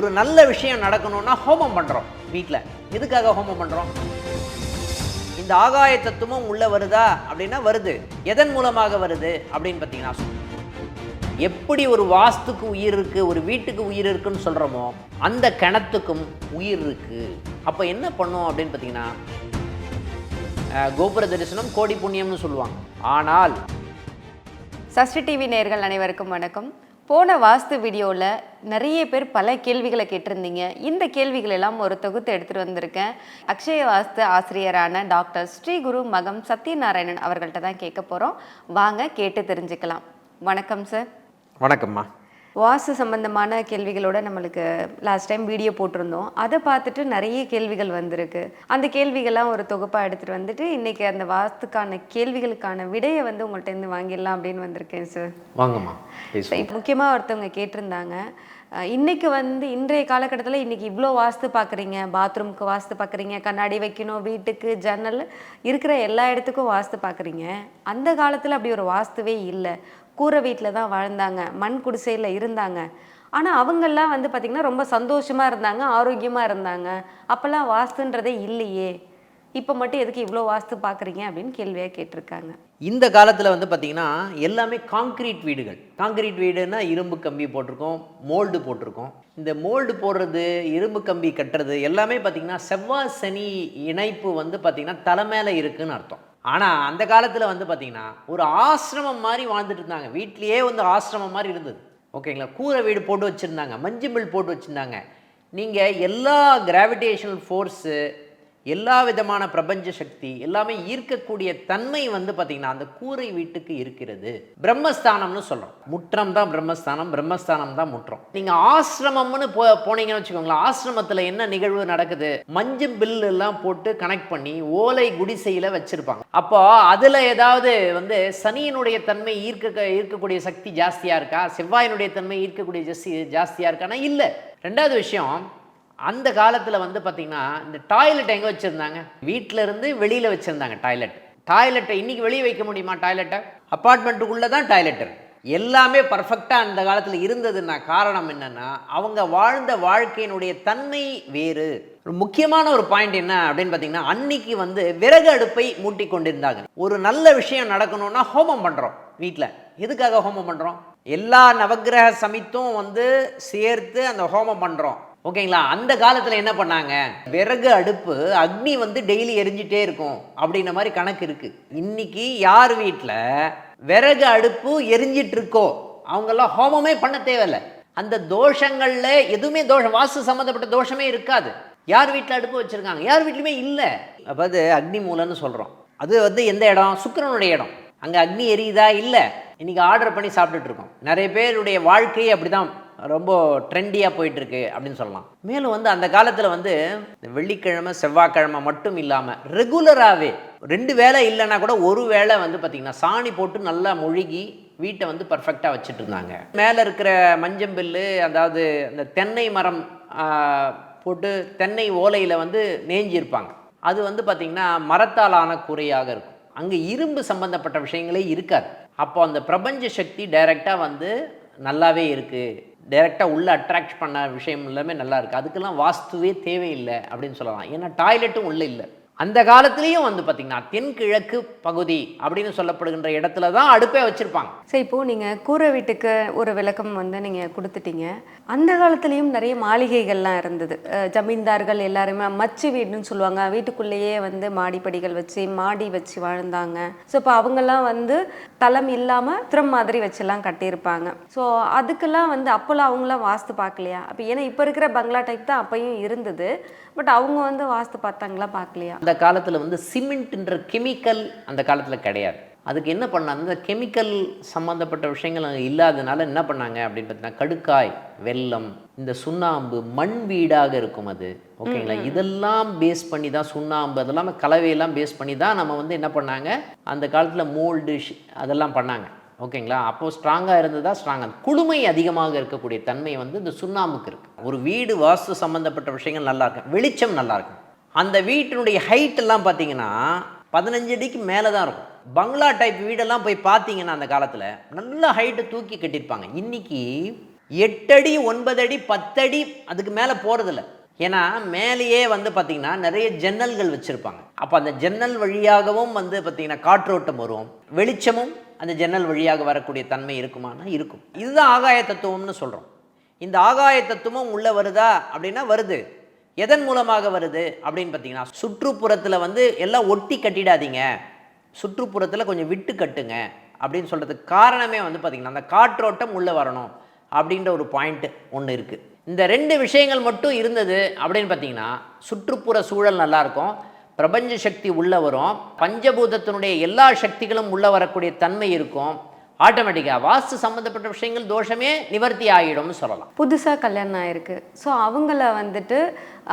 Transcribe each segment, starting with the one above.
ஒரு நல்ல விஷயம் நடக்கணும்னா ஹோமம் பண்ணுறோம் வீட்டில் எதுக்காக ஹோமம் பண்ணுறோம் இந்த ஆகாய தத்துவம் உள்ள வருதா அப்படின்னா வருது. எதன் மூலமாக வருது அப்படின்னு பார்த்தீங்கன்னா எப்படி ஒரு வாஸ்துக்கு உயிர் இருக்கு ஒரு வீட்டுக்கு உயிர் இருக்குன்னு சொல்கிறோமோ அந்த கிணத்துக்கும் உயிர் இருக்கு. அப்போ என்ன பண்ணும் அப்படின்னு பார்த்தீங்கன்னா அஹ், கோபுர தரிசனம் கோடி புண்ணியம்னு சொல்லுவாங்க. ஆனால் சஷ்டி டிவி நேர்கள் அனைவருக்கும் வணக்கம். போன வாஸ்து வீடியோவில் நிறைய பேர் பல கேள்விகளை கேட்டிருந்தீங்க. இந்த கேள்விகள் எல்லாம் ஒரு தொகுத்து எடுத்துகிட்டு வந்திருக்கேன். அக்ஷய வாஸ்து ஆசிரியரான டாக்டர் ஸ்ரீகுரு மகம் சத்யநாராயணன் அவர்கள்ட்ட தான் கேட்க போகிறோம் வாங்க கேட்டு தெரிஞ்சுக்கலாம். வணக்கம் சார். வணக்கம்மா. வாஸ்து சம்பந்தமான கேள்விகளோட நம்மளுக்கு லாஸ்ட் டைம் வீடியோ போட்டிருந்தோம். அதை பார்த்துட்டு நிறைய கேள்விகள் வந்திருக்கு. அந்த கேள்விகள்லாம் ஒரு தொகுப்பாக எடுத்துகிட்டு வந்துட்டு இன்றைக்கி அந்த வாஸ்துக்கான கேள்விகளுக்கான விடையை வந்து உங்கள்கிட்ட இருந்து வாங்கிடலாம் அப்படின்னு வந்திருக்கேன் சார் வாங்கம்மா முக்கியமாக ஒருத்தவங்க கேட்டிருந்தாங்க. இன்னைக்கு வந்து இன்றைய காலகட்டத்தில் இன்னைக்கு இவ்வளோ வாஸ்து பார்க்குறீங்க பாத்ரூம்க்கு வாஸ்து பார்க்குறீங்க கண்ணாடி வைக்கணும் வீட்டுக்கு ஜன்னல் இருக்கிற எல்லா இடத்துக்கும் வாஸ்து பார்க்குறீங்க அந்த காலத்தில் அப்படி ஒரு வாஸ்துவே இல்லை. கூரை வீட்டில் தான் வாழ்ந்தாங்க மண் குடிசையில் இருந்தாங்க. ஆனால் அவங்கெல்லாம் வந்து பார்த்திங்கன்னா ரொம்ப சந்தோஷமாக இருந்தாங்க ஆரோக்கியமாக இருந்தாங்க. அப்போல்லாம் வாஸ்துன்றதே இல்லையே. இப்போ மட்டும் எதுக்கு இவ்வளோ வாஸ்து பார்க்குறீங்க அப்படின்னு கேள்வியாக கேட்டிருக்காங்க. இந்த காலத்தில் வந்து பார்த்திங்கன்னா எல்லாமே காங்க்ரீட் வீடுகள். காங்க்ரீட் வீடுனா இரும்பு கம்பி போட்டிருக்கோம் மோல்டு போட்டிருக்கோம். இந்த மோல்டு போடுறது இரும்பு கம்பி கட்டுறது எல்லாமே பார்த்தீங்கன்னா செவ்வாய் சனி இணைப்பு வந்து பார்த்திங்கன்னா தலை மேலே இருக்குதுன்னு அர்த்தம். ஆனால் அந்த காலத்தில் வந்து பார்த்தீங்கன்னா ஒரு ஆசிரமம் மாதிரி வாழ்ந்துட்டு இருந்தாங்க. வீட்லேயே வந்து ஆசிரமம் மாதிரி இருந்தது. ஓகேங்களா? கூரை வீடு போட்டு வச்சுருந்தாங்க. மஞ்சு மில் போட்டு வச்சுருந்தாங்க. நீங்கள் எல்லா கிராவிடேஷனல் ஃபோர்ஸு எல்லா விதமான பிரபஞ்ச சக்தி எல்லாமே ஈர்க்கக்கூடிய தன்மை வந்து பார்த்தீங்கன்னா அந்த கூரை வீட்டுக்கு இருக்கிறது. பிரம்மஸ்தானம்னு சொல்கிறோம் முற்றம் தான் பிரம்மஸ்தானம் பிரம்மஸ்தானம் தான் முற்றம். நீங்கள் ஆசிரமம்னு போ போனீங்கன்னு வச்சுக்கோங்களேன் ஆசிரமத்தில் என்ன நிகழ்வு நடக்குது? மஞ்சு பில்லு எல்லாம் போட்டு கனெக்ட் பண்ணி ஓலை குடிசையில் வச்சுருப்பாங்க. அப்போ அதில் ஏதாவது வந்து சனியினுடைய தன்மை ஈர்க்க ஈர்க்கக்கூடிய சக்தி ஜாஸ்தியாக இருக்கா? செவ்வாயினுடைய தன்மை ஈர்க்கக்கூடிய ஜஸ்தி ஜாஸ்தியாக இருக்கானா? இல்லை. ரெண்டாவது விஷயம் அந்த காலத்தில் வந்து பார்த்திங்கன்னா இந்த டாய்லெட் எங்கே வச்சுருந்தாங்க? வீட்டில் இருந்து வெளியில் வச்சுருந்தாங்க டாய்லெட் டாய்லெட்டை இன்றைக்கி வெளியே வைக்க முடியுமா டாய்லெட்டை அப்பார்ட்மெண்ட்டுக்குள்ளே தான் டாய்லெட் இருக்குது எல்லாமே பர்ஃபெக்டாக அந்த காலத்தில் இருந்ததுன்னா காரணம் என்னென்னா அவங்க வாழ்ந்த வாழ்க்கையினுடைய தன்மை வேறு. ஒரு முக்கியமான ஒரு பாயிண்ட் என்ன அப்படின்னு பார்த்தீங்கன்னா அன்னைக்கு வந்து விறகு அடுப்பை மூட்டி கொண்டிருந்தாங்க. ஒரு நல்ல விஷயம் நடக்கணும்னா ஹோமம் பண்ணுறோம் வீட்டில் எதுக்காக ஹோமம் பண்ணுறோம் எல்லா நவக்கிரக சமித்தும் வந்து சேர்த்து அந்த ஹோமம் பண்ணுறோம் ஓகேங்களா? அந்த காலத்தில் என்ன பண்ணாங்க? விறகு அடுப்பு அக்னி வந்து டெய்லி எரிஞ்சிட்டே இருக்கும் அப்படின்ற மாதிரி கணக்கு இருக்கு. இன்னைக்கு யார் வீட்டில் விறகு அடுப்பு எரிஞ்சிட்டு இருக்கோ அவங்கெல்லாம் ஹோமமே பண்ண தேவையில்லை. அந்த தோஷங்களில் எதுவுமே தோஷம் வாஸ்து சம்மந்தப்பட்ட தோஷமே இருக்காது. யார் வீட்டில் அடுப்பு வச்சுருக்காங்க? யார் வீட்லையுமே இல்லை. அப்போ அது அக்னி மூலன்னு சொல்கிறோம் அது வந்து எந்த இடம்? சுக்கரனுடைய இடம். அங்கே அக்னி எரியுதா? இல்லை. இன்றைக்கி ஆர்டர் பண்ணி சாப்பிட்டுட்டு இருக்கோம். நிறைய பேருடைய வாழ்க்கையே அப்படி தான் ரொம்ப ட்ரெண்டியாக போயிட்டுருக்கு அப்படின்னு சொல்லலாம். மேலும் வந்து அந்த காலத்தில் வந்து இந்த வெள்ளிக்கிழமை செவ்வாய்க்கிழமை மட்டும் இல்லாமல் ரெகுலராகவே ரெண்டு வேளை இல்லைன்னா கூட ஒரு வேளை வந்து பார்த்திங்கன்னா சாணி போட்டு நல்லா முழுகி வீட்டை வந்து பர்ஃபெக்டாக வச்சுட்டு இருந்தாங்க. மேலே இருக்கிற மஞ்சம்பில்லு அதாவது அந்த தென்னை மரம் போட்டு தென்னை ஓலையில் வந்து நேஞ்சிருப்பாங்க அது வந்து பார்த்திங்கன்னா மரத்தால் ஆன கூரையாக இருக்கும். அங்கே இரும்பு சம்பந்தப்பட்ட விஷயங்களே இருக்காது. அப்போ அந்த பிரபஞ்ச சக்தி டைரெக்டாக வந்து நல்லாவே இருக்குது டைரெக்டாக உள்ளே அட்ராக்ட் பண்ண விஷயம் எல்லாமே நல்லா இருக்குது அதுக்கெல்லாம் வாஸ்துவே தேவையில்லை அப்படின்னு சொல்லலாம். ஏன்னா டாய்லெட்டும் உள்ளே இல்லை. அந்த காலத்துலேயும் வந்து பார்த்திங்கன்னா தென்கிழக்கு பகுதி அப்படின்னு சொல்லப்படுகின்ற இடத்துல தான் அடுப்பே வச்சுருப்பாங்க. சரி இப்போது நீங்கள் கூரை வீட்டுக்கு ஒரு விளக்கம் வந்து நீங்கள் கொடுத்துட்டீங்க. அந்த காலத்துலேயும் நிறைய மாளிகைகள்லாம் இருந்தது. ஜமீன்தார்கள் எல்லாருமே மச்சு வீடுன்னு சொல்லுவாங்க. வீட்டுக்குள்ளேயே வந்து மாடிப்படிகள் வச்சு மாடி வச்சு வாழ்ந்தாங்க. ஸோ இப்போ அவங்கெல்லாம் வந்து தளம் இல்லாமல் திரும் மாதிரி வச்செல்லாம் கட்டியிருப்பாங்க. ஸோ அதுக்கெல்லாம் வந்து அப்போல்லாம் அவங்களாம் வாஸ்து பார்க்கலையா? அப்போ ஏன்னா இப்போ இருக்கிற பங்களா டைப் தான் அப்பயும் இருந்தது. பட் அவங்க வந்து வாஸ்து பார்த்தாங்களா பார்க்கலையா? அந்த காலத்தில் வந்து சிமெண்ட்ன்ற கெமிக்கல் அந்த காலத்தில் கிடையாது. அதுக்கு என்ன பண்ணாங்க? அந்த கெமிக்கல் சம்மந்தப்பட்ட விஷயங்கள் இல்லாதனால என்ன பண்ணாங்க அப்படின்னு பார்த்தீங்கன்னா கடுக்காய் வெல்லம் இந்த சுண்ணாம்பு மண் வீடாக இருக்கும் அது. ஓகேங்களா? இதெல்லாம் பேஸ் பண்ணி தான் சுண்ணாம்பு அதெல்லாம் கலவையெல்லாம் பேஸ் பண்ணி தான் நம்ம வந்து என்ன பண்ணாங்க? அந்த காலத்தில் மோல்டு அதெல்லாம் பண்ணாங்க. ஓகேங்களா? அப்போது ஸ்ட்ராங்காக இருந்ததா? ஸ்ட்ராங்காக குளுமை அதிகமாக இருக்கக்கூடிய தன்மை வந்து இந்த சுண்ணாம்புக்கு இருக்குது ஒரு வீடு வாஸ்து சம்மந்தப்பட்ட விஷயங்கள் நல்லா இருக்கும். வெளிச்சம் நல்லா இருக்கும். அந்த வீட்டினுடைய ஹைட் எல்லாம் பார்த்தீங்கன்னா பதினஞ்சு அடிக்கு மேலே தான் இருக்கும். பங்களா டைப் வீடெல்லாம் போய் பார்த்தீங்கன்னா அந்த காலத்தில் நல்லா ஹைட்டை தூக்கி கட்டியிருப்பாங்க. இன்னைக்கு எட்டடி ஒன்பது அடி பத்தடி அதுக்கு மேலே போகிறதில்ல ஏன்னா மேலேயே வந்து பார்த்திங்கன்னா நிறைய ஜன்னல்கள் வச்சுருப்பாங்க. அப்போ அந்த ஜன்னல் வழியாகவும் வந்து பார்த்திங்கன்னா காற்றோட்டம் வரும். வெளிச்சமும் அந்த ஜன்னல் வழியாக வரக்கூடிய தன்மை இருக்குமானா இருக்கும். இதுதான் ஆகாய தத்துவம்னு சொல்கிறோம் இந்த ஆகாய தத்துவம் உள்ளே வருதா அப்படின்னா வருது. எதன் மூலமாக வருது அப்படின்னு பார்த்தீங்கன்னா சுற்றுப்புறத்தில் வந்து எல்லாம் ஒட்டி கட்டிடாதீங்க. சுற்றுப்புறத்தில் கொஞ்சம் விட்டு கட்டுங்க அப்படின்னு சொல்கிறதுக்கு காரணமே வந்து பார்த்திங்கன்னா அந்த காற்றோட்டம் உள்ளே வரணும் அப்படின்ற ஒரு பாயிண்ட் ஒன்று இருக்குது இந்த ரெண்டு விஷயங்கள் மட்டும் இருந்தது அப்படின்னு பார்த்தீங்கன்னா சுற்றுப்புற சூழல் நல்லாயிருக்கும் பிரபஞ்ச சக்தி உள்ளே வரும். பஞ்சபூதத்தினுடைய எல்லா சக்திகளும் உள்ளே வரக்கூடிய தன்மை இருக்கும். ஆட்டோமேட்டிக்காக வாஸ்து சம்மந்தப்பட்ட விஷயங்கள் தோஷமே நிவர்த்தி ஆகிடும்னு சொல்லலாம். புதுசாக கல்யாணம் ஆயிருக்கு. ஸோ அவங்கள வந்துட்டு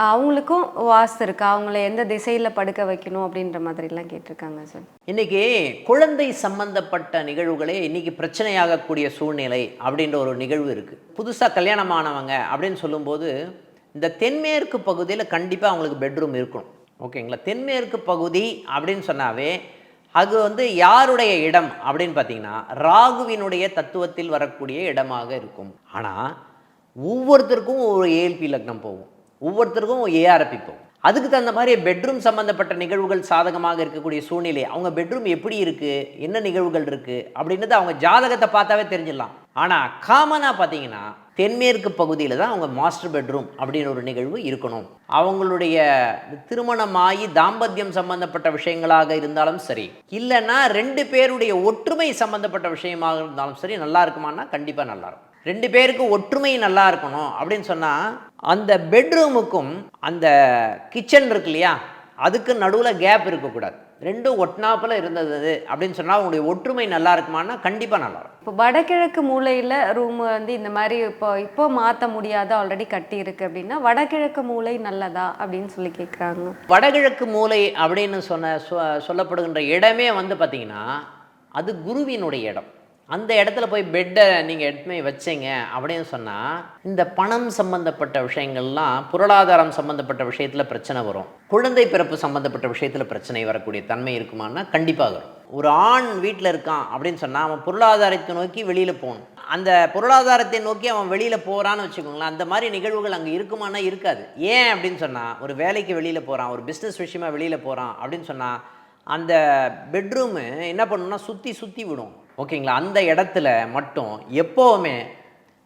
அவங்களுக்கும் வாஸ்து இருக்கா. அவங்கள எந்த திசையில் படுக்க வைக்கணும் அப்படின்ற மாதிரிலாம் கேட்டிருக்காங்க சார் இன்னைக்கு குழந்தை சம்பந்தப்பட்ட நிகழ்வுகளே இன்னைக்கு பிரச்சனையாகக்கூடிய சூழ்நிலை அப்படின்ற ஒரு நிகழ்வு இருக்குது புதுசாக கல்யாணமானவங்க அப்படின்னு சொல்லும்போது இந்த தென்மேற்கு பகுதியில் கண்டிப்பாக அவங்களுக்கு பெட்ரூம் இருக்கணும். ஓகேங்களா தென்மேற்கு பகுதி அப்படின்னு சொன்னாவே அது வந்து யாருடைய இடம் அப்படின்னு பார்த்தீங்கன்னா ராகுவினுடைய தத்துவத்தில் வரக்கூடிய இடமாக இருக்கும். ஆனால் ஒவ்வொருத்தருக்கும் ஒரு ஏஎல்பி லக்னம் போகும். ஒவ்வொருத்தருக்கும் ஏஆர்பி போகும். அதுக்கு தகுந்த மாதிரி பெட்ரூம் சம்மந்தப்பட்ட நிகழ்வுகள் சாதகமாக இருக்கக்கூடிய சூழ்நிலை. அவங்க பெட்ரூம் எப்படி இருக்குது என்ன நிகழ்வுகள் இருக்குது அப்படின்றது அவங்க ஜாதகத்தை பார்த்தாவே தெரிஞ்சிடலாம். ஆனால் காமனாக பார்த்தீங்கன்னா தென்மேற்கு பகுதியில் தான் அவங்க மாஸ்டர் பெட்ரூம் அப்படின்னு ஒரு நிகழ்வு இருக்கணும். அவங்களுடைய திருமணமாகி தாம்பத்தியம் சம்பந்தப்பட்ட விஷயங்களாக இருந்தாலும் சரி இல்லைன்னா ரெண்டு பேருடைய ஒற்றுமை சம்பந்தப்பட்ட விஷயமாக இருந்தாலும் சரி நல்லா இருக்குமான்னா கண்டிப்பாக நல்லா இருக்கும். ரெண்டு பேருக்கு ஒற்றுமை நல்லா இருக்கணும் அப்படின்னு சொன்னால் அந்த பெட்ரூமுக்கும் அந்த கிச்சன் இருக்கு இல்லையா அதுக்கு நடுவில் கேப் இருக்கக்கூடாது. ரெண்டும் ஒட்டினாப்பில் இருந்தது அப்படின்னு சொன்னால் அவங்களுடைய ஒற்றுமை நல்லா இருக்குமான்னா கண்டிப்பாக நல்லா இருக்கும். இப்போ வடகிழக்கு மூலையில் ரூம் வந்து இந்த மாதிரி இப்போ இப்போ மாற்ற முடியாத ஆல்ரெடி கட்டி இருக்கு அப்படின்னா வடகிழக்கு மூலை நல்லதா அப்படின்னு சொல்லி கேட்குறாங்க வடகிழக்கு மூலை அப்படின்னு சொன்ன சொல்லப்படுகின்ற இடமே வந்து பார்த்திங்கன்னா அது குருவினுடைய இடம். அந்த இடத்துல போய் பெட்டை நீங்கள் எடுத்துமே வச்சீங்க அப்படின்னு சொன்னால் இந்த பணம் சம்மந்தப்பட்ட விஷயங்கள்லாம் பொருளாதாரம் சம்மந்தப்பட்ட விஷயத்தில் பிரச்சனை வரும். குழந்தை பிறப்பு சம்மந்தப்பட்ட விஷயத்தில் பிரச்சனை வரக்கூடிய தன்மை இருக்குமான்னா கண்டிப்பாக வரும். ஒரு ஆண் வீட்டில் இருக்கான் அப்படின்னு சொன்னால் அவன் பொருளாதாரத்தை நோக்கி வெளியில் போகணும். அந்த பொருளாதாரத்தை நோக்கி அவன் வெளியில் போகிறான்னு வச்சுக்கோங்களேன் அந்த மாதிரி நிகழ்வுகள் அங்கே இருக்குமானா இருக்காது. ஏன் அப்படின்னு சொன்னால் ஒரு வேலைக்கு வெளியில் போகிறான் ஒரு பிஸ்னஸ் விஷயமா வெளியில் போகிறான் அப்படின்னு சொன்னால் அந்த பெட்ரூமு என்ன பண்ணணும்னா சுற்றி சுற்றி விடும். ஓகேங்களா? அந்த இடத்துல மட்டும் எப்போவுமே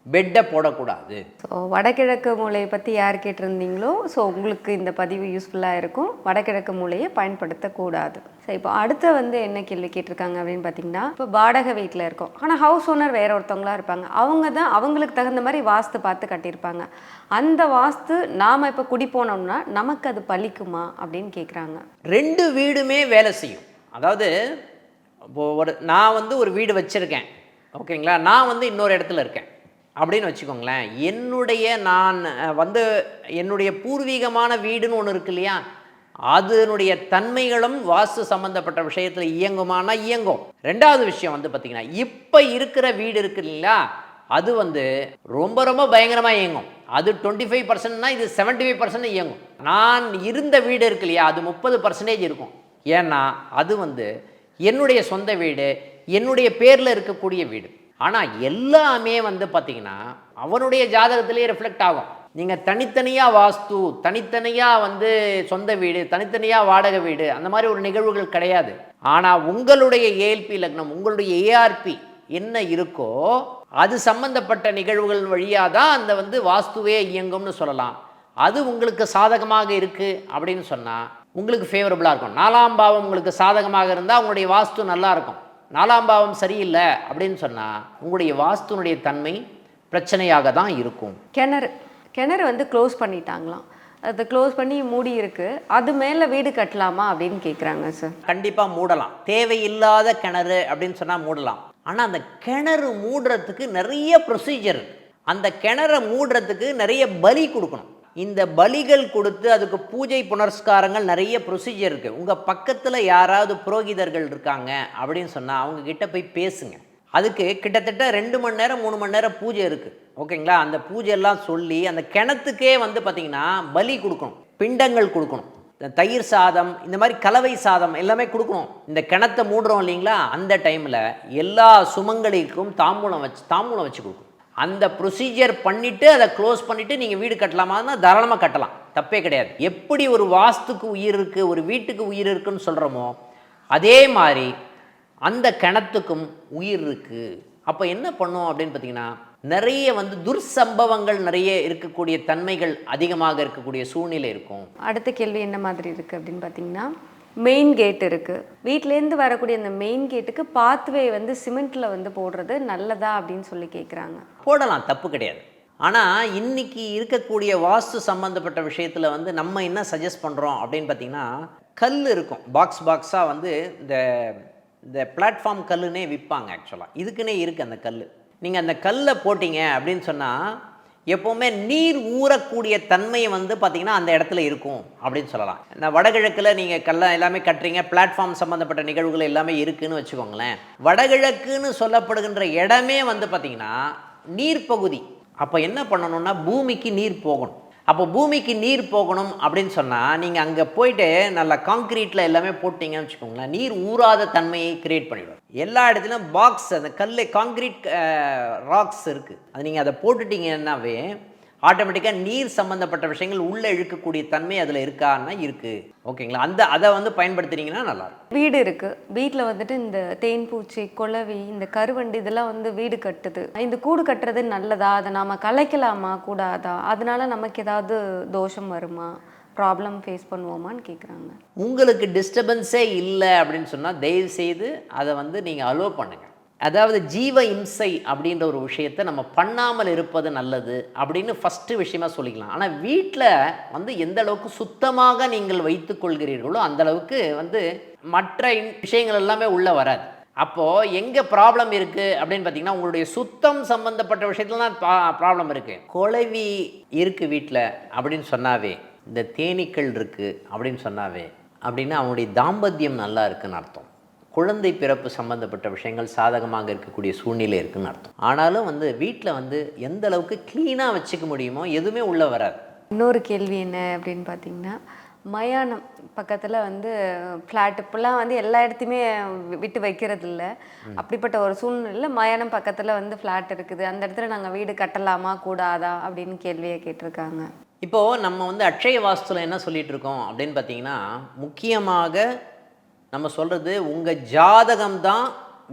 பெட்டை போடக்கூடாது. ஸோ வடகிழக்கு மூலையை பற்றி யார் கேட்டிருந்தீங்களோ ஸோ உங்களுக்கு இந்த பதிவு யூஸ்ஃபுல்லாக இருக்கும். வடகிழக்கு மூலையை பயன்படுத்தக்கூடாது. சரி இப்போ அடுத்து வந்து என்ன கேள்வி கேட்டிருக்காங்க அப்படின்னு பார்த்தீங்கன்னா இப்போ வாடகை வீட்டில் இருக்கோம். ஆனால் ஹவுஸ் ஓனர் வேற ஒருத்தவங்களா இருப்பாங்க. அவங்க தான் அவங்களுக்கு தகுந்த மாதிரி வாஸ்து பார்த்து கட்டியிருப்பாங்க. அந்த வாஸ்து நாம் இப்போ குடி போனோம்னா நமக்கு அது பலிக்குமா அப்படின்னு கேட்குறாங்க ரெண்டு வீடுமே வேலை செய்யும். அதாவது இப்போது ஒரு நான் வந்து ஒரு வீடு வச்சுருக்கேன். ஓகேங்களா? நான் வந்து இன்னொரு இடத்துல இருக்கேன். அப்படின்னு வச்சுக்கோங்களேன். என்னுடைய நான் வந்து என்னுடைய பூர்வீகமான வீடுன்னு ஒன்று இருக்கு இல்லையா? அதனுடைய தன்மைகளும் வாஸ்து சம்பந்தப்பட்ட விஷயத்தில் இயங்குமானா இயங்கும். ரெண்டாவது விஷயம் வந்து பார்த்திங்கன்னா இப்போ இருக்கிற வீடு இருக்கு இல்லைங்களா? அது வந்து ரொம்ப ரொம்ப பயங்கரமாக இயங்கும். அது டுவெண்ட்டி ஃபைவ் பர்சன்ட்னா இது செவன்ட்டி ஃபைவ் பர்சன்ட் இயங்கும். நான் இருந்த வீடு இருக்கு இல்லையா? அது முப்பது பர்சன்டேஜ் இருக்கும். ஏன்னா அது வந்து என்னுடைய சொந்த வீடு என்னுடைய பேரில் இருக்கக்கூடிய வீடு. ஆனால் எல்லாமே வந்து பார்த்திங்கன்னா அவனுடைய ஜாதகத்திலே ரிஃப்ளெக்ட் ஆகும். நீங்கள் தனித்தனியாக வாஸ்து தனித்தனியாக வந்து சொந்த வீடு தனித்தனியாக வாடகை வீடு அந்த மாதிரி ஒரு நிகழ்வுகள் கிடையாது. ஆனால் உங்களுடைய ஏஎல்பி லக்னம் உங்களுடைய ஏஆர்பி என்ன இருக்கோ அது சம்பந்தப்பட்ட நிகழ்வுகள் வழியாக தான் அந்த வந்து வாஸ்துவே இயங்கும்னு சொல்லலாம். அது உங்களுக்கு சாதகமாக இருக்குது அப்படின்னு சொன்னால் உங்களுக்கு ஃபேவரபுளாக இருக்கும். நாலாம் பாவம் உங்களுக்கு சாதகமாக இருந்தால் உங்களுடைய வாஸ்து நல்லா இருக்கும் நாலாம் பாவம் சரியில்லை அப்படின்னு சொன்னால் உங்களுடைய வாஸ்துனுடைய தன்மை பிரச்சனையாக தான் இருக்கும். கிணறு கிணறு வந்து க்ளோஸ் பண்ணிட்டாங்களாம். அது க்ளோஸ் பண்ணி மூடி இருக்கு. அது மேலே வீடு கட்டலாமா அப்படின்னு கேட்குறாங்க சார் கண்டிப்பாக மூடலாம். தேவையில்லாத கிணறு அப்படின்னு சொன்னால் மூடலாம். ஆனால் அந்த கிணறு மூடுறதுக்கு நிறைய ப்ரொசீஜர் அந்த கிணறை மூடுறதுக்கு நிறைய பலி கொடுக்கணும். இந்த பலிகள் கொடுத்து அதுக்கு பூஜை புனஸ்காரங்கள் நிறைய ப்ரொசீஜர் இருக்குது உங்கள் பக்கத்தில் யாராவது புரோகிதர்கள் இருக்காங்க அப்படின்னு சொன்னால் அவங்க கிட்ட போய் பேசுங்க. அதுக்கு கிட்டத்தட்ட ரெண்டு மணி நேரம் மூணு மணி நேரம் பூஜை இருக்குது ஓகேங்களா? அந்த பூஜையெல்லாம் சொல்லி அந்த கிணத்துக்கே வந்து பார்த்திங்கன்னா பலி கொடுக்கணும். பிண்டங்கள் கொடுக்கணும். தயிர் சாதம் இந்த மாதிரி கலவை சாதம் எல்லாமே கொடுக்கணும். இந்த கிணத்தை மூடுறோம் இல்லைங்களா? அந்த டைமில் எல்லா சுமங்களுக்கும் தாம்பூலம் வச்சு தாம்பூலம் வச்சு கொடுக்கணும். அந்த ப்ரொசீஜர் பண்ணிவிட்டு அதை க்ளோஸ் பண்ணிவிட்டு நீங்கள் வீடு கட்டலாமான்னா தாராளமாக கட்டலாம். தப்பே கிடையாது. எப்படி ஒரு வாஸ்துக்கு உயிர் இருக்குது ஒரு வீட்டுக்கு உயிர் இருக்குன்னு சொல்கிறோமோ அதே மாதிரி அந்த கிணத்துக்கும் உயிர் இருக்குது அப்போ என்ன பண்ணும் அப்படின்னு பார்த்தீங்கன்னா நிறைய வந்து துர்சம்பவங்கள் நிறைய இருக்கக்கூடிய தன்மைகள் அதிகமாக இருக்கக்கூடிய சூழ்நிலை இருக்கும். அடுத்த கேள்வி என்ன மாதிரி இருக்குது அப்படின்னு பார்த்தீங்கன்னா மெயின் கேட் இருக்குது வீட்டிலேருந்து வரக்கூடிய அந்த மெயின் கேட்டுக்கு பாத்வே வந்து சிமெண்ட்டில் வந்து போடுறது நல்லதா அப்படின்னு சொல்லி கேட்குறாங்க போடலாம் தப்பு கிடையாது. ஆனால் இன்னைக்கு இருக்கக்கூடிய வாஸ்து சம்மந்தப்பட்ட விஷயத்தில் வந்து நம்ம என்ன சஜஸ்ட் பண்ணுறோம் அப்படின்னு பார்த்தீங்கன்னா கல் இருக்கும். பாக்ஸ் பாக்ஸாக வந்து இந்த இந்த பிளாட்ஃபார்ம் கல்லுனே விற்பாங்க ஆக்சுவலாக இதுக்குன்னே இருக்குது அந்த கல் நீங்கள் அந்த கல்லை போட்டிங்க அப்படின்னு சொன்னால் எப்போவுமே நீர் ஊறக்கூடிய தன்மை வந்து பார்த்திங்கன்னா அந்த இடத்துல இருக்கும் அப்படின்னு சொல்லலாம். இந்த வடகிழக்கில் நீங்கள் கல்ல எல்லாமே கட்டுறீங்க பிளாட்ஃபார்ம் சம்மந்தப்பட்ட நிகழ்வுகள் எல்லாமே இருக்குன்னு வச்சுக்கோங்களேன். வடகிழக்குன்னு சொல்லப்படுகின்ற இடமே வந்து பார்த்திங்கன்னா நீர்ப்பகுதி. அப்போ என்ன பண்ணணும்னா பூமிக்கு நீர் போகணும். அப்போ பூமிக்கு நீர் போகணும் அப்படின்னு சொன்னால் நீங்கள் அங்கே போயிட்டு நல்லா காங்க்ரீட்டில் எல்லாமே போட்டிங்கன்னு வச்சுக்கோங்களேன் நீர் ஊறாத தன்மையை கிரியேட் பண்ணிவிடும் எல்லா இடத்துலையும் பாக்ஸ் அந்த கல் காங்க்ரீட் ராக்ஸ் இருக்குது அது நீங்கள் அதை போட்டுட்டீங்கன்னாவே ஆட்டோமேட்டிக்காக நீர் சம்மந்தப்பட்ட விஷயங்கள் உள்ளே இழுக்கக்கூடிய தன்மை அதில் இருக்கான்னா இருக்குது ஓகேங்களா? அந்த அதை வந்து பயன்படுத்துனீங்கன்னா நல்லாயிருக்கும். வீடு இருக்குது வீட்டில் வந்துட்டு இந்த தேன் பூச்சி குளவி இந்த கருவண்டு இதெல்லாம் வந்து வீடு கட்டுது. இந்த கூடு கட்டுறது நல்லதா? அதை நாம் கலைக்கலாமா? கூடாதா? அதனால நமக்கு ஏதாவது தோஷம் வருமா? ப்ராப்ளம் ஃபேஸ் பண்ணுவோமான்னு கேட்குறாங்க உங்களுக்கு டிஸ்டர்பன்ஸே இல்லை அப்படின்னு சொன்னால் தயவு செய்து அதை வந்து நீங்கள் அலோவ் பண்ணுங்கள் அதாவது ஜீவ இம்சை அப்படின்ற ஒரு விஷயத்தை நம்ம பண்ணாமல் இருப்பது நல்லது அப்படின்னு ஃபஸ்ட்டு விஷயமா சொல்லிக்கலாம். ஆனால் வீட்டில் வந்து எந்த அளவுக்கு சுத்தமாக நீங்கள் வைத்து கொள்கிறீர்களோ அந்த அளவுக்கு வந்து மற்ற இன்- விஷயங்கள் எல்லாமே உள்ளே வராது. அப்போது எங்கே ப்ராப்ளம் இருக்குது அப்படின்னு பார்த்தீங்கன்னா உங்களுடைய சுத்தம் சம்மந்தப்பட்ட விஷயத்துல தான் ப்ராப்ளம் இருக்குது குழவி இருக்குது வீட்டில் அப்படின்னு சொன்னாவே இந்த தேனீக்கள் இருக்குது அப்படின்னு சொன்னாவே அப்படின்னா அவனுடைய தாம்பத்தியம் நல்லா இருக்குன்னு அர்த்தம். குழந்தை பிறப்பு சம்பந்தப்பட்ட விஷயங்கள் சாதகமாக இருக்கக்கூடிய சூழ்நிலை இருக்குன்னு அர்த்தம். ஆனாலும் வந்து வீட்டில் வந்து எந்த அளவுக்கு க்ளீனாக வச்சுக்க முடியுமோ எதுவுமே உள்ளே வராது. இன்னொரு கேள்வி என்ன அப்படின்னு பார்த்தீங்கன்னா மயானம் பக்கத்தில் வந்து ஃப்ளாட் இப்போல்லாம் வந்து எல்லா இடத்தையுமே விட்டு வைக்கிறது இல்ல அப்படிப்பட்ட ஒரு சூழ்நிலையில் மயானம் பக்கத்தில் வந்து ஃப்ளாட் இருக்குது. அந்த இடத்துல நாங்கள் வீடு கட்டலாமா கூடாதா அப்படின்னு கேள்வியை கேட்டிருக்காங்க. இப்போது நம்ம வந்து அட்சய வாஸ்துல என்ன சொல்லிட்டு இருக்கோம் அப்படின்னு பார்த்தீங்கன்னா முக்கியமாக நம்ம சொல்கிறது உங்கள் ஜாதகம் தான்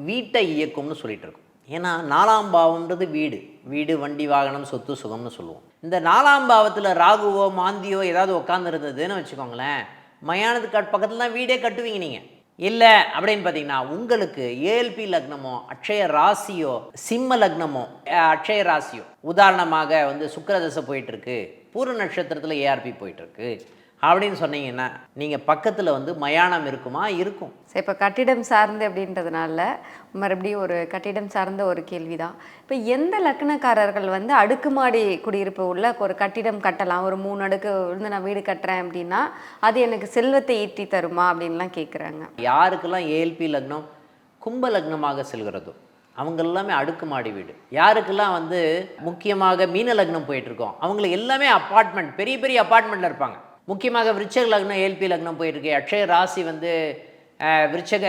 வீட்டை இயக்கும்னு சொல்லிட்டு இருக்கோம். ஏன்னா நாலாம் பாவம்ன்றது வீடு. வீடு வண்டி வாகனம் சொத்து சுகம்னு சொல்லுவோம். இந்த நாலாம் பாவத்தில் ராகுவோ மாந்தியோ ஏதாவது உட்காந்துருந்ததுன்னு வச்சுக்கோங்களேன் மயானத்துக்கு பக்கத்தில் தான் வீடே கட்டுவீங்க நீங்கள் இல்லை அப்படின்னு பார்த்தீங்கன்னா உங்களுக்கு ஏஎல்பி லக்னமோ அக்ஷய ராசியோ சிம்ம லக்னமோ அக்ஷய ராசியோ உதாரணமாக வந்து சுக்கரதசை போயிட்டுருக்கு பூர்ண நட்சத்திரத்தில் ஏஆர்பி போயிட்டுருக்கு அப்படின்னு சொன்னீங்கன்னா நீங்கள் பக்கத்தில் வந்து மயானம் இருக்குமா? இருக்கும். சரி இப்போ கட்டிடம் சார்ந்து அப்படின்றதுனால மறுபடியும் ஒரு கட்டிடம் சார்ந்த ஒரு கேள்வி தான் இப்போ எந்த லக்னக்காரர்கள் வந்து அடுக்குமாடி குடியிருப்பு உள்ள ஒரு கட்டிடம் கட்டலாம் ஒரு மூணு அடுக்கு வந்து நான் வீடு கட்டுறேன் அப்படின்னா அது எனக்கு செல்வத்தை ஈட்டி தருமா? அப்படின்லாம் கேட்குறாங்க யாருக்கெல்லாம் ஏஎல்பி லக்னம்? கும்ப லக்னமாக செல்கிறதோ அவங்க எல்லாமே அடுக்குமாடி வீடு. யாருக்கெல்லாம் வந்து முக்கியமாக மீன லக்னம் போயிட்டு இருக்கோம் அவங்களுக்கு எல்லாமே அப்பார்ட்மெண்ட் பெரிய பெரிய அப்பார்ட்மெண்ட்டில் இருப்பாங்க. முக்கியமாக விருச்சக லக்னம் ஏல்பி லக்னம் போயிருக்கு அக்ஷய ராசி வந்து விருச்சக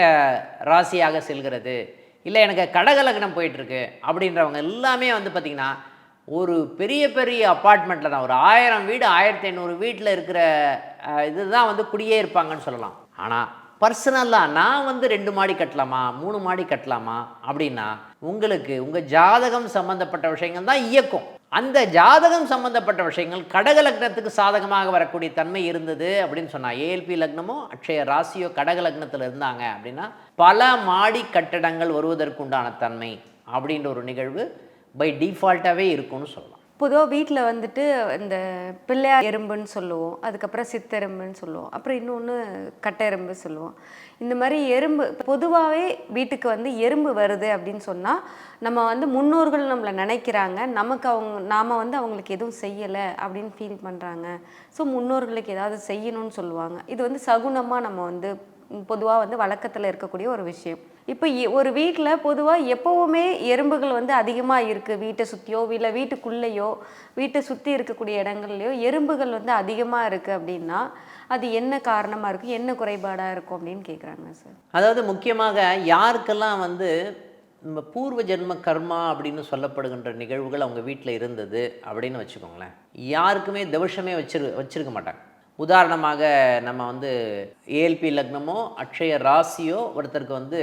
ராசியாக செல்கிறது. இல்லை எனக்கு கடக லக்னம் போயிட்டுருக்கு அப்படின்றவங்க எல்லாமே வந்து பார்த்திங்கன்னா ஒரு பெரிய பெரிய அப்பார்ட்மெண்ட்டில் தான். ஒரு ஆயிரம் வீடு ஆயிரத்தி ஐநூறு வீட்டில் இருக்கிற இதுதான் வந்து குடியே இருப்பாங்கன்னு சொல்லலாம். ஆனால் பர்சனலாக நான் வந்து ரெண்டு மாடி கட்டலாமா மூணு மாடி கட்டலாமா அப்படின்னா உங்களுக்கு உங்கள் ஜாதகம் சம்மந்தப்பட்ட விஷயங்கள் தான் இயக்கும். அந்த ஜாதகம் சம்மந்தப்பட்ட விஷயங்கள் கடக லக்னத்துக்கு சாதகமாக வரக்கூடிய தன்மை இருந்தது அப்படின்னு சொன்னால் ஏஎல்பி லக்னமோ அக்ஷய ராசியோ கடக லக்னத்தில் இருந்தாங்க அப்படின்னா பல மாடி கட்டடங்கள் வருவதற்குண்டான தன்மை அப்படின்ற ஒரு நிகழ்வு பை டிஃபால்ட்டாகவே இருக்கும்னு சொல்லலாம். பொதுவாக வீட்டில் வந்துட்டு இந்த பிள்ளையார் எறும்புன்னு சொல்லுவோம் அதுக்கப்புறம் சித்தெரும்புன்னு சொல்லுவோம் அப்புறம் இன்னொன்று கட்டெரும்பு சொல்லுவோம். இந்த மாதிரி எறும்பு பொதுவாகவே வீட்டுக்கு வந்து எறும்பு வருது அப்படின்னு சொன்னால் நம்ம வந்து முன்னோர்கள் நம்மளை நினைக்கிறாங்க. நமக்கு அவங்க நாம் வந்து அவங்களுக்கு எதுவும் செய்யலை அப்படின்னு ஃபீல் பண்ணுறாங்க ஸோ முன்னோர்களுக்கு ஏதாவது செய்யணும்னு சொல்லுவாங்க. இது வந்து சகுனமாக நம்ம வந்து பொதுவாக வந்து வழக்கத்தில் இருக்கக்கூடிய ஒரு விஷயம். இப்போ ஒரு வீட்டில் பொதுவாக எப்போவுமே எறும்புகள் வந்து அதிகமாக இருக்குது வீட்டை சுற்றியோ இல்லை வீட்டுக்குள்ளேயோ வீட்டை சுற்றி இருக்கக்கூடிய இடங்கள்லையோ எறும்புகள் வந்து அதிகமாக இருக்குது அப்படின்னா அது என்ன காரணமாக இருக்கும் என்ன குறைபாடாக இருக்கும் அப்படின்னு கேட்குறாங்க சார். அதாவது முக்கியமாக யாருக்கெல்லாம் வந்து நம்ம பூர்வ ஜென்ம கர்மா அப்படின்னு சொல்லப்படுகின்ற நிகழ்வுகள் அவங்க வீட்டில் இருந்தது அப்படின்னு வச்சுக்கோங்களேன். யாருக்குமே தோஷமே வச்சிரு வச்சிருக்க மாட்டாங்க. உதாரணமாக நம்ம வந்து ஏஎல்பி லக்னமோ அக்ஷய ராசியோ ஒருத்தருக்கு வந்து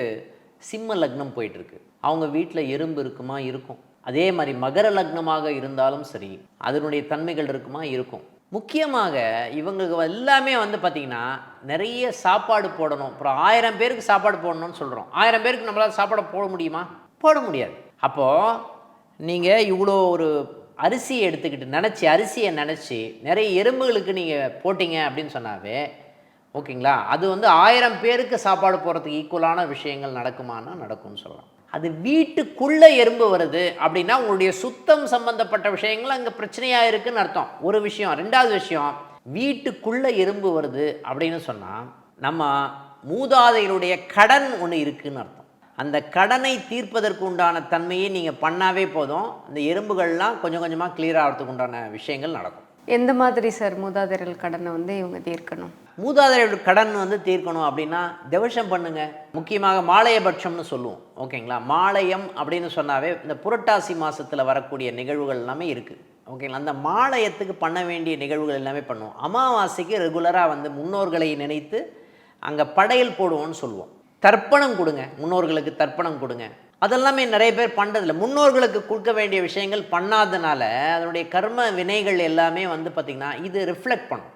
சிம்ம லக்னம் போயிட்டுருக்கு. அவங்க வீட்டில் எறும்பு இருக்குமா? இருக்கும். அதே மாதிரி மகர லக்னமாக இருந்தாலும் சரி அதனுடைய தன்மைகள் இருக்குமா? இருக்கும். முக்கியமாக இவங்களுக்கு எல்லாமே வந்து பார்த்திங்கன்னா நிறைய சாப்பாடு போடணும். அப்புறம் ஆயிரம் பேருக்கு சாப்பாடு போடணும்னு சொல்கிறோம் ஆயிரம் பேருக்கு நம்மளால் சாப்பாடு போட முடியுமா? போட முடியாது. அப்போது நீங்கள் இவ்வளோ ஒரு அரிசியை எடுத்துக்கிட்டு நினச்சி அரிசியை நினச்சி நிறைய எறும்புகளுக்கு நீங்கள் போட்டிங்க அப்படின்னு சொன்னாவே ஓகேங்களா? அது வந்து ஆயிரம் பேருக்கு சாப்பாடு போகிறதுக்கு ஈக்குவலான விஷயங்கள் நடக்குமானா நடக்கும்னு சொல்லலாம். அது வீட்டுக்குள்ளே எறும்பு வருது அப்படின்னா உங்களுடைய சுத்தம் சம்பந்தப்பட்ட விஷயங்கள் அங்கே பிரச்சனையாக இருக்குதுன்னு அர்த்தம். ஒரு விஷயம் ரெண்டாவது விஷயம் வீட்டுக்குள்ளே எறும்பு வருது அப்படின்னு சொன்னால் நம்ம மூதாதைகளுடைய கடன் ஒன்று இருக்குதுன்னு அர்த்தம். அந்த கடனை தீர்ப்பதற்கு உண்டான தன்மையை நீங்கள் பண்ணாவே போதும். அந்த எறும்புகள்லாம் கொஞ்சம் கொஞ்சமாக கிளியர் ஆகிறதுக்கு உண்டான விஷயங்கள் நடக்கும். எந்த மாதிரி சார் மூதாதையர்கள் கடனை வந்து இவங்க தீர்க்கணும்? மூதாதையோட கடன் வந்து தீர்க்கணும் அப்படின்னா திவசம் பண்ணுங்க. முக்கியமாக மாலையபட்சம்னு சொல்லுவோம். ஓகேங்களா? மாலயம் அப்படின்னு சொன்னாவே இந்த புரட்டாசி மாசத்துல வரக்கூடிய நிகழ்வுகள் எல்லாமே இருக்குது ஓகேங்களா? அந்த மாலயத்துக்கு பண்ண வேண்டிய நிகழ்வுகள் எல்லாமே பண்ணுவோம். அமாவாசைக்கு ரெகுலராக வந்து முன்னோர்களை நினைத்து அங்கே படையல் போடுவோம்னு சொல்லுவோம். தர்ப்பணம் கொடுங்க. முன்னோர்களுக்கு தர்ப்பணம் கொடுங்க. அதெல்லாமே நிறைய பேர் பண்ணுறதில்ல முன்னோர்களுக்கு கொடுக்க வேண்டிய விஷயங்கள் பண்ணாதனால அதனுடைய கர்ம வினைகள் எல்லாமே வந்து பார்த்திங்கன்னா இது ரிஃப்ளெக்ட் பண்ணும்.